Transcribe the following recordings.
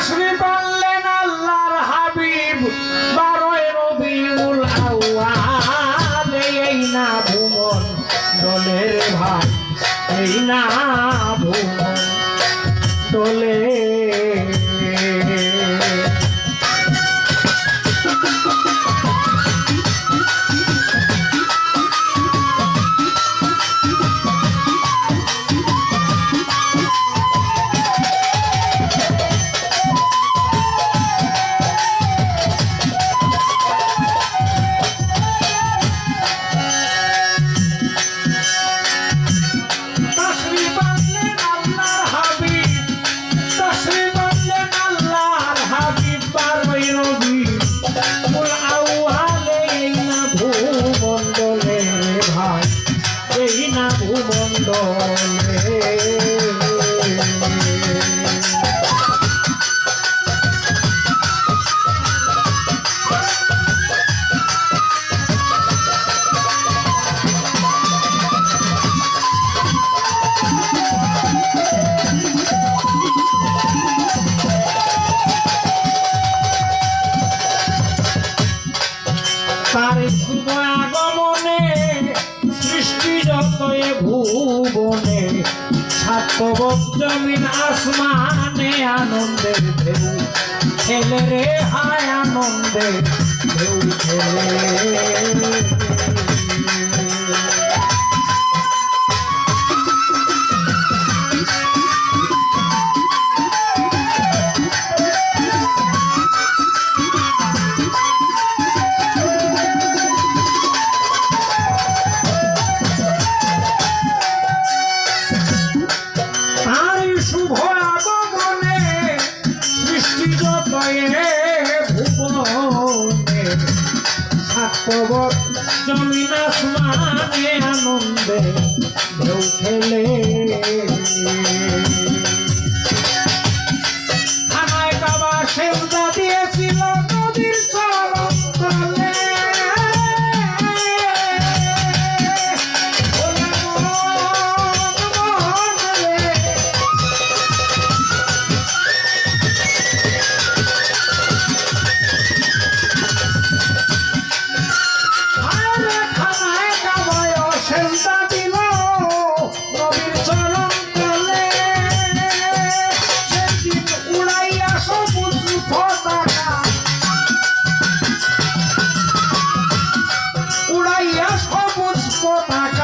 Ashley लो ভুবনে সাতবক জমিন আসমানে আনন্দের ঢেউ। খেলে রে হায় আনন্দে ঢেউ পাখা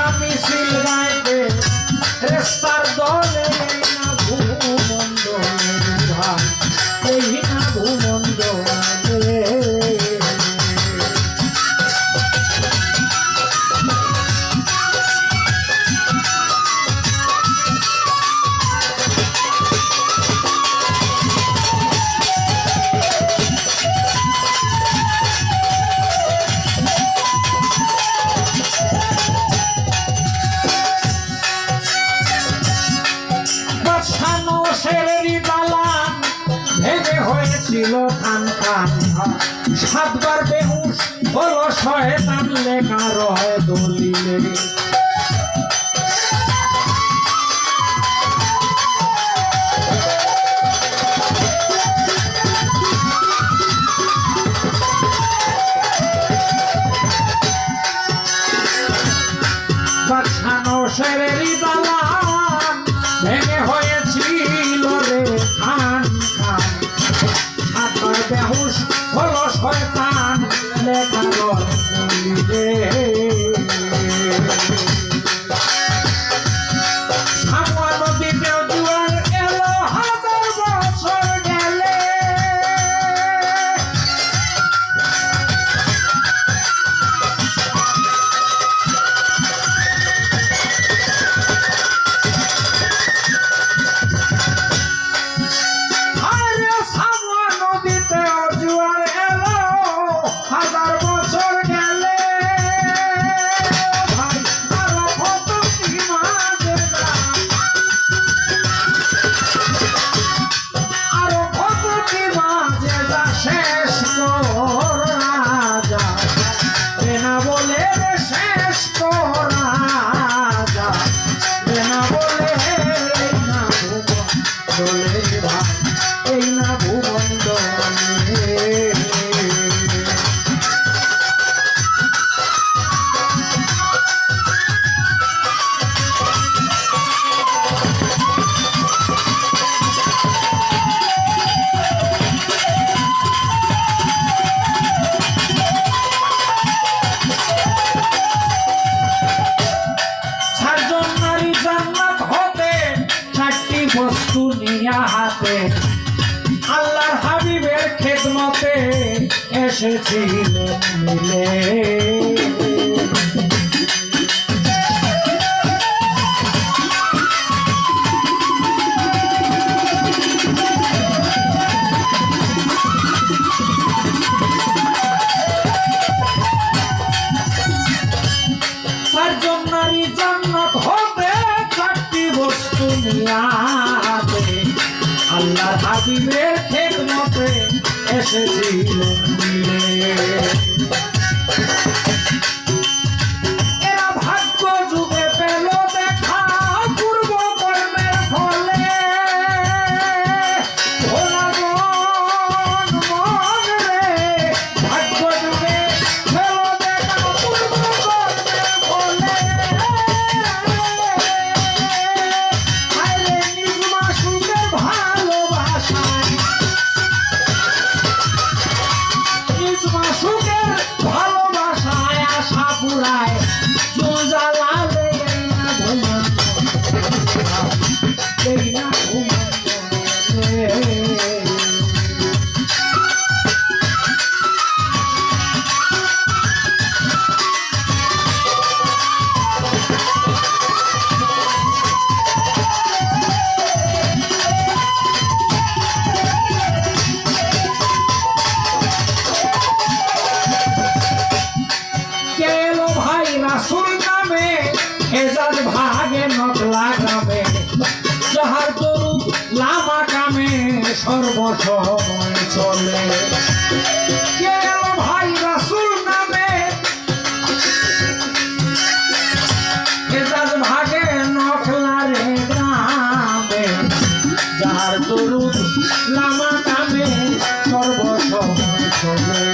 ছিল খান খান সাতবার বেহুশ হলো শয়তান লেখা রয় দলিলে। ferros, o nosso vai বস্তু নিয়া হাতে। আল্লাহর হাবিবের খেদমতে এসেছিল মিলে। এসেছি মন্দিরে 不来 সর্বসময় চলে। কেউ ভাই রাসুল নামে ভাগে নখলারে গ্রামে যার তরুণ লামা নামে সর্বসময় চলে।